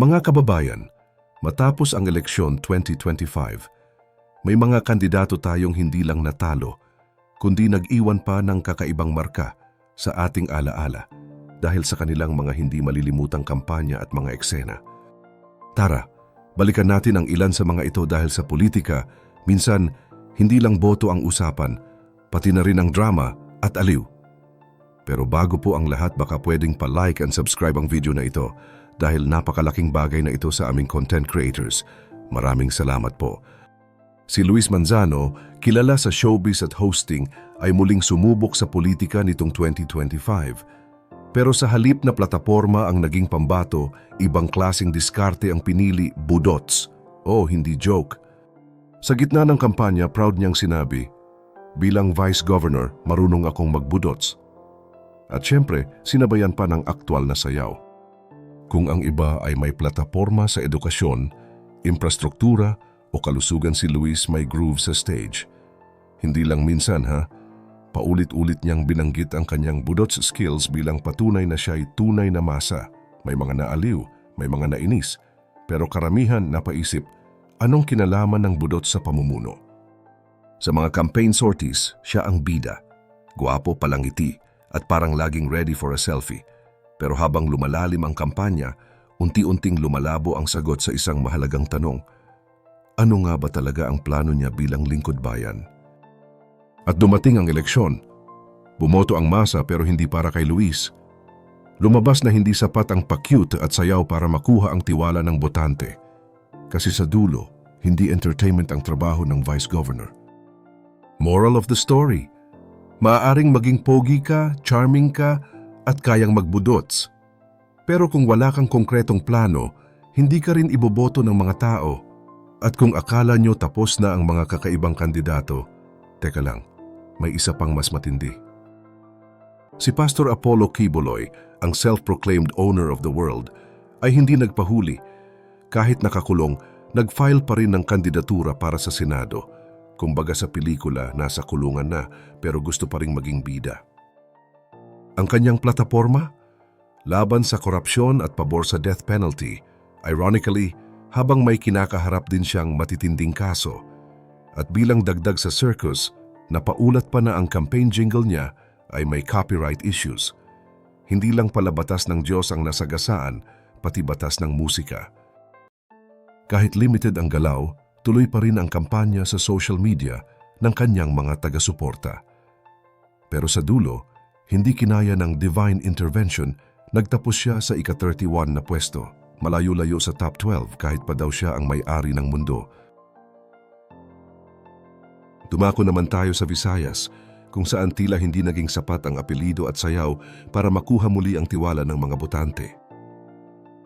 Mga kababayan, matapos ang eleksyon 2025, may mga kandidato tayong hindi lang natalo, kundi nag-iwan pa ng kakaibang marka sa ating alaala dahil sa kanilang mga hindi malilimutang kampanya at mga eksena. Tara, balikan natin ang ilan sa mga ito dahil sa politika, minsan hindi lang boto ang usapan, pati na rin ang drama at aliw. Pero bago po ang lahat baka pwedeng pa-like and subscribe ang video na ito dahil napakalaking bagay na ito sa aming content creators. Maraming salamat po. Si Luis Manzano, kilala sa showbiz at hosting, ay muling sumubok sa politika nitong 2025. Pero sa halip na plataporma ang naging pambato, ibang klasing diskarte ang pinili, budots. Oh, hindi joke. Sa gitna ng kampanya, proud niyang sinabi, Bilang Vice Governor, marunong akong magbudots. At syempre, sinabayan pa ng aktwal na sayaw. Kung ang iba ay may plataporma sa edukasyon, infrastruktura o kalusugan si Luis may groove sa stage. Hindi lang minsan ha, paulit-ulit niyang binanggit ang kanyang budots skills bilang patunay na siya ay tunay na masa. May mga naaliw, may mga nainis, pero karamihan napaisip, anong kinalaman ng budot sa pamumuno? Sa mga campaign sorties, siya ang bida. Guwapo palangiti at parang laging ready for a selfie. Pero habang lumalalim ang kampanya, unti-unting lumalabo ang sagot sa isang mahalagang tanong. Ano nga ba talaga ang plano niya bilang lingkod bayan? At dumating ang eleksyon. Bumoto ang masa pero hindi para kay Luis. Lumabas na hindi sapat ang pa-cute at sayaw para makuha ang tiwala ng botante. Kasi sa dulo, hindi entertainment ang trabaho ng Vice Governor. Moral of the story, maaaring maging pogi ka, charming ka, at kayang magbudots. Pero kung wala kang konkretong plano, hindi ka rin iboboto ng mga tao. At kung akala nyo tapos na ang mga kakaibang kandidato, teka lang, may isa pang mas matindi. Si Pastor Apollo Kibuloy, ang self-proclaimed owner of the world, ay hindi nagpahuli. Kahit nakakulong, nag-file pa rin ng kandidatura para sa Senado. Kumbaga sa pelikula, nasa kulungan na pero gusto pa rin maging bida. Ang kanyang plataforma? Laban sa korupsyon at pabor sa death penalty. Ironically, habang may kinakaharap din siyang matitinding kaso. At bilang dagdag sa circus, napaulat pa na ang campaign jingle niya ay may copyright issues. Hindi lang pala batas ng Diyos ang nasagasaan, pati batas ng musika. Kahit limited ang galaw, tuloy pa rin ang kampanya sa social media ng kanyang mga taga-suporta. Pero sa dulo, hindi kinaya ng divine intervention, nagtapos siya sa ika-31 na pwesto, malayo-layo sa top 12 kahit pa daw siya ang may-ari ng mundo. Dumako naman tayo sa Visayas, kung saan tila hindi naging sapat ang apelido at sayaw para makuha muli ang tiwala ng mga botante.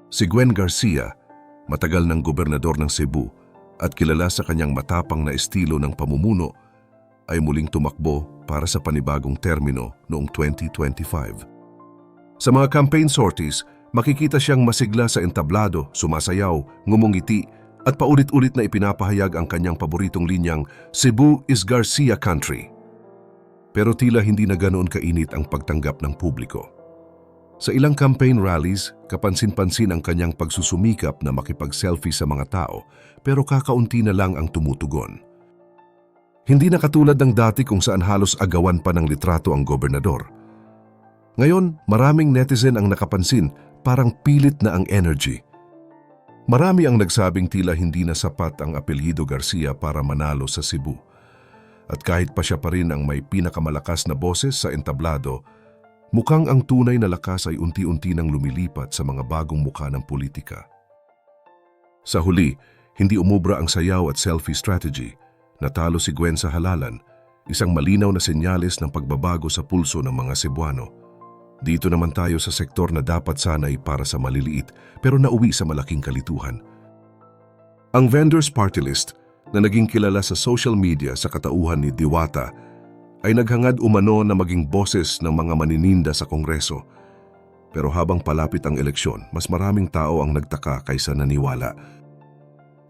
Si Gwen Garcia, matagal ng gobernador ng Cebu at kilala sa kanyang matapang na estilo ng pamumuno, ay muling tumakbo para sa panibagong termino noong 2025. Sa mga campaign sorties, makikita siyang masigla sa entablado, sumasayaw, ngumungiti, at paulit-ulit na ipinapahayag ang kanyang paboritong linyang Cebu is Garcia Country. Pero tila hindi na ganoon kainit ang pagtanggap ng publiko. Sa ilang campaign rallies, kapansin-pansin ang kanyang pagsusumikap na makipag-selfie sa mga tao pero kakaunti na lang ang tumutugon. Hindi na katulad ng dati kung saan halos agawan pa ng litrato ang gobernador. Ngayon, maraming netizen ang nakapansin, parang pilit na ang energy. Marami ang nagsabing tila hindi na sapat ang apelyido Garcia para manalo sa Cebu. At kahit pa siya pa rin ang may pinakamalakas na boses sa entablado, mukhang ang tunay na lakas ay unti-unti nang lumilipat sa mga bagong mukha ng politika. Sa huli, hindi umubra ang sayaw at selfie strategy. Natalo si Gwen sa halalan, isang malinaw na senyales ng pagbabago sa pulso ng mga Cebuano. Dito naman tayo sa sektor na dapat sanay para sa maliliit pero nauwi sa malaking kalituhan. Ang Vendors Party List na naging kilala sa social media sa katauhan ni Diwata ay naghangad umano na maging boses ng mga manininda sa Kongreso. Pero habang palapit ang eleksyon, mas maraming tao ang nagtaka kaysa naniwala.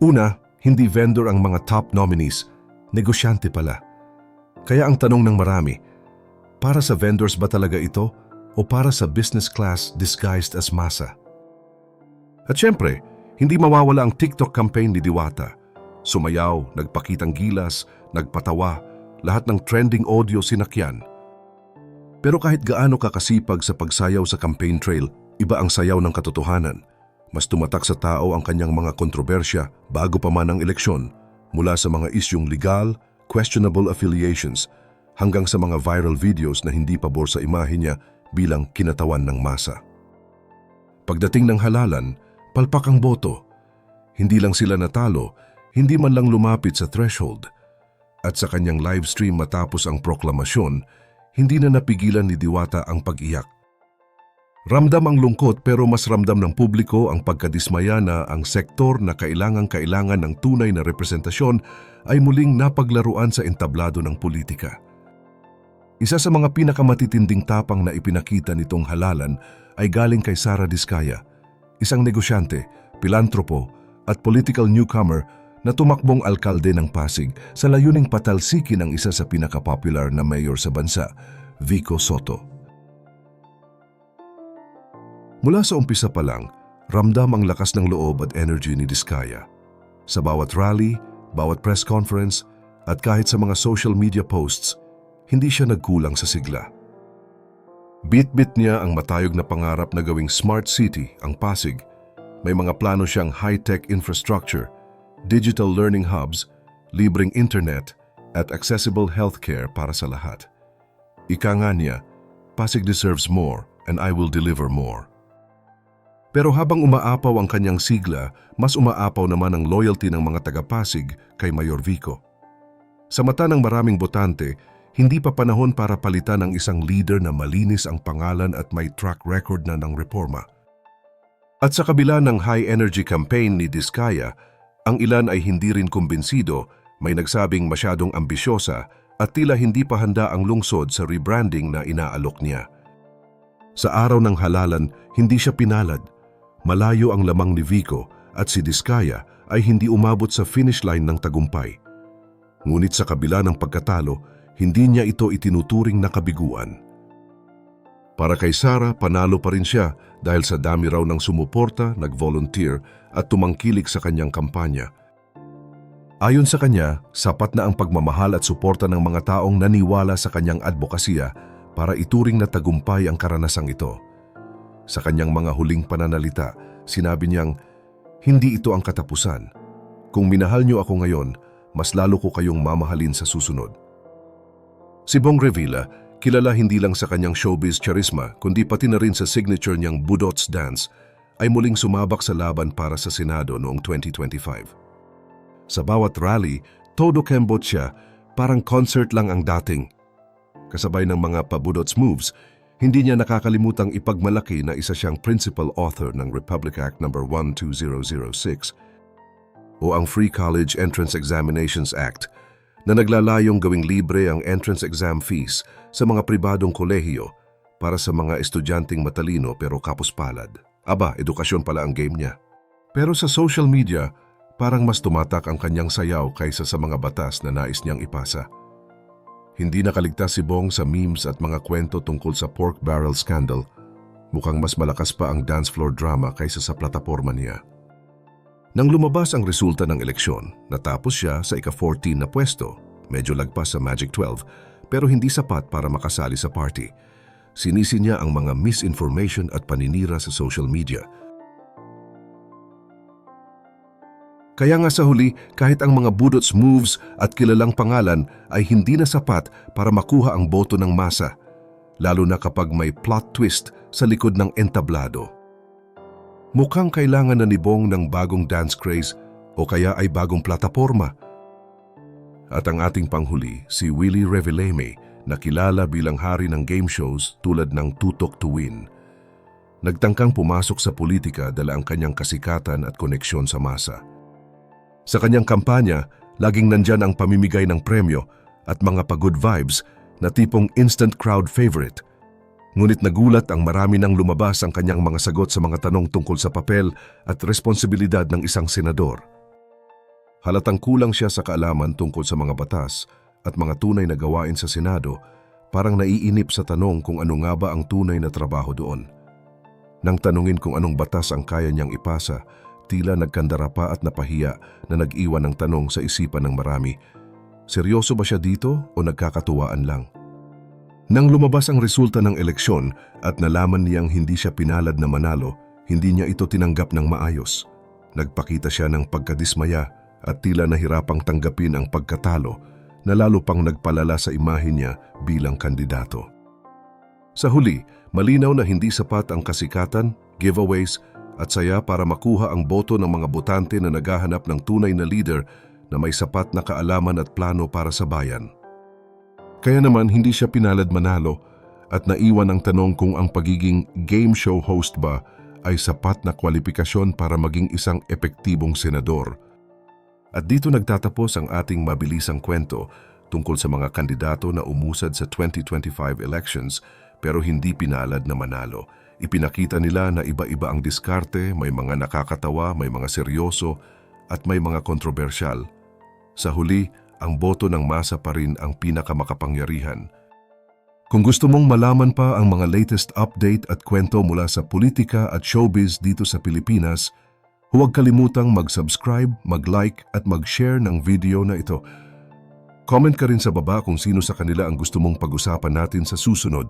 Una, hindi vendor ang mga top nominees, negosyante pala. Kaya ang tanong ng marami, para sa vendors ba talaga ito o para sa business class disguised as masa? At syempre, Hindi mawawala ang TikTok campaign ni Diwata. Sumayaw, nagpakitang gilas, nagpatawa, lahat ng trending audio sinakyan. Pero kahit gaano kakasipag sa pagsayaw sa campaign trail, iba ang sayaw ng katotohanan. Mas tumatak sa tao ang kanyang mga kontrobersya bago pa man ang eleksyon, mula sa mga isyong legal, questionable affiliations, hanggang sa mga viral videos na hindi pabor sa imahe niya bilang kinatawan ng masa. Pagdating ng halalan, palpak ang boto. Hindi lang sila natalo, hindi man lang lumapit sa threshold. At sa kanyang live stream matapos ang proklamasyon, hindi na napigilan ni Diwata ang pag-iyak. Ramdam ang lungkot pero mas ramdam ng publiko ang pagkadismaya na ang sektor na kailangang-kailangan ng tunay na representasyon ay muling napaglaruan sa entablado ng politika. Isa sa mga pinakamatitinding tapang na ipinakita nitong halalan ay galing kay Sara Diskaya, isang negosyante, pilantropo at political newcomer na tumakbong alkalde ng Pasig sa layuning patalsikin ang isa sa pinakapopular na mayor sa bansa, Vico Soto. Mula sa umpisa pa lang, ramdam ang lakas ng loob at energy ni Diskaya. Sa bawat rally, bawat press conference, at kahit sa mga social media posts, hindi siya nagkulang sa sigla. Bit-bit niya ang matayog na pangarap na gawing smart city ang Pasig. May mga plano siyang high-tech infrastructure, digital learning hubs, libreng internet, at accessible healthcare para sa lahat. Ika nga niya, Pasig deserves more and I will deliver more. Pero habang umaapaw ang kanyang sigla, mas umaapaw naman ang loyalty ng mga taga-Pasig kay Mayor Vico. Sa mata ng maraming botante, hindi pa panahon para palitan ang isang leader na malinis ang pangalan at may track record na ng reforma. At sa kabila ng high-energy campaign ni Diskaya, ang ilan ay hindi rin kumbinsido, may nagsabing masyadong ambisyosa at tila hindi pa handa ang lungsod sa rebranding na inaalok niya. Sa araw ng halalan, hindi siya pinalad Malayo ang lamang ni Vico at si Diskaya ay hindi umabot sa finish line ng tagumpay. Ngunit sa kabila ng pagkatalo, hindi niya ito itinuturing na kabiguan. Para kay Sara, panalo pa rin siya dahil sa dami raw ng sumuporta, nag-volunteer at tumangkilik sa kanyang kampanya. Ayon sa kanya, sapat na ang pagmamahal at suporta ng mga taong naniwala sa kanyang advokasya para ituring na tagumpay ang karanasang ito. Sa kanyang mga huling pananalita, sinabi niyang, Hindi ito ang katapusan. Kung minahal niyo ako ngayon, mas lalo ko kayong mamahalin sa susunod. Si Bong Revilla, kilala hindi lang sa kanyang showbiz charisma, kundi pati na rin sa signature niyang Budots Dance, ay muling sumabak sa laban para sa Senado noong 2025. Sa bawat rally, todo kembot siya, parang concert lang ang dating. Kasabay ng mga pabudots moves, hindi niya nakakalimutang ipagmalaki na isa siyang principal author ng Republic Act No. 12006 o ang Free College Entrance Examinations Act na naglalayong gawing libre ang entrance exam fees sa mga pribadong kolehiyo para sa mga estudyanteng matalino pero kapuspalad. Aba, edukasyon pala ang game niya. Pero sa social media, parang mas tumatak ang kanyang sayaw kaysa sa mga batas na nais niyang ipasa. Hindi nakaligtas si Bong sa memes at mga kwento tungkol sa pork barrel scandal. Mukhang mas malakas pa ang dance floor drama kaysa sa plataforma niya. Nang lumabas ang resulta ng eleksyon, natapos siya sa ika-14 na pwesto, medyo lagpas sa Magic 12, pero hindi sapat para makasali sa party. Sinisi niya ang mga misinformation at paninira sa social media – Kaya nga sa huli, kahit ang mga budots moves at kilalang pangalan ay hindi na sapat para makuha ang boto ng masa, lalo na kapag may plot twist sa likod ng entablado. Mukhang kailangan na ni Bong ng bagong dance craze o kaya ay bagong plataforma. At ang ating panghuli, si Willie Revilleme, na kilala bilang hari ng game shows tulad ng Tutok to Win. Nagtangkang pumasok sa politika dala ang kanyang kasikatan at koneksyon sa masa. Sa kanyang kampanya, laging nandyan ang pamimigay ng premyo at mga pagod vibes na tipong instant crowd favorite. Ngunit nagulat ang marami nang lumabas ang kanyang mga sagot sa mga tanong tungkol sa papel at responsibilidad ng isang senador. Halatang kulang siya sa kaalaman tungkol sa mga batas at mga tunay na gawain sa Senado, parang naiinip sa tanong kung ano nga ba ang tunay na trabaho doon. Nang tanungin kung anong batas ang kaya niyang ipasa, tila nagkandara pa at napahiya na nag-iwan ng tanong sa isipan ng marami. Seryoso ba siya dito o nagkakatuwaan lang? Nang lumabas ang resulta ng eleksyon at nalaman niyang hindi siya pinalad na manalo, hindi niya ito tinanggap ng maayos. Nagpakita siya ng pagkadismaya at tila nahirapang tanggapin ang pagkatalo na lalo pang nagpalala sa imahe niya bilang kandidato. Sa huli, malinaw na hindi sapat ang kasikatan, giveaways at saya para makuha ang boto ng mga botante na naghahanap ng tunay na leader na may sapat na kaalaman at plano para sa bayan. Kaya naman hindi siya pinalad manalo at naiwan ang tanong kung ang pagiging game show host ba ay sapat na kwalifikasyon para maging isang epektibong senador. At dito nagtatapos ang ating mabilisang kwento tungkol sa mga kandidato na umusad sa 2025 elections pero hindi pinalad na manalo. Ipinakita nila na iba-iba ang diskarte, may mga nakakatawa, may mga seryoso, at may mga kontrobersyal. Sa huli, ang boto ng masa pa rin ang pinakamakapangyarihan. Kung gusto mong malaman pa ang mga latest update at kwento mula sa politika at showbiz dito sa Pilipinas, huwag kalimutang mag-subscribe, mag-like at mag-share ng video na ito. Comment ka rin sa baba kung sino sa kanila ang gusto mong pag-usapan natin sa susunod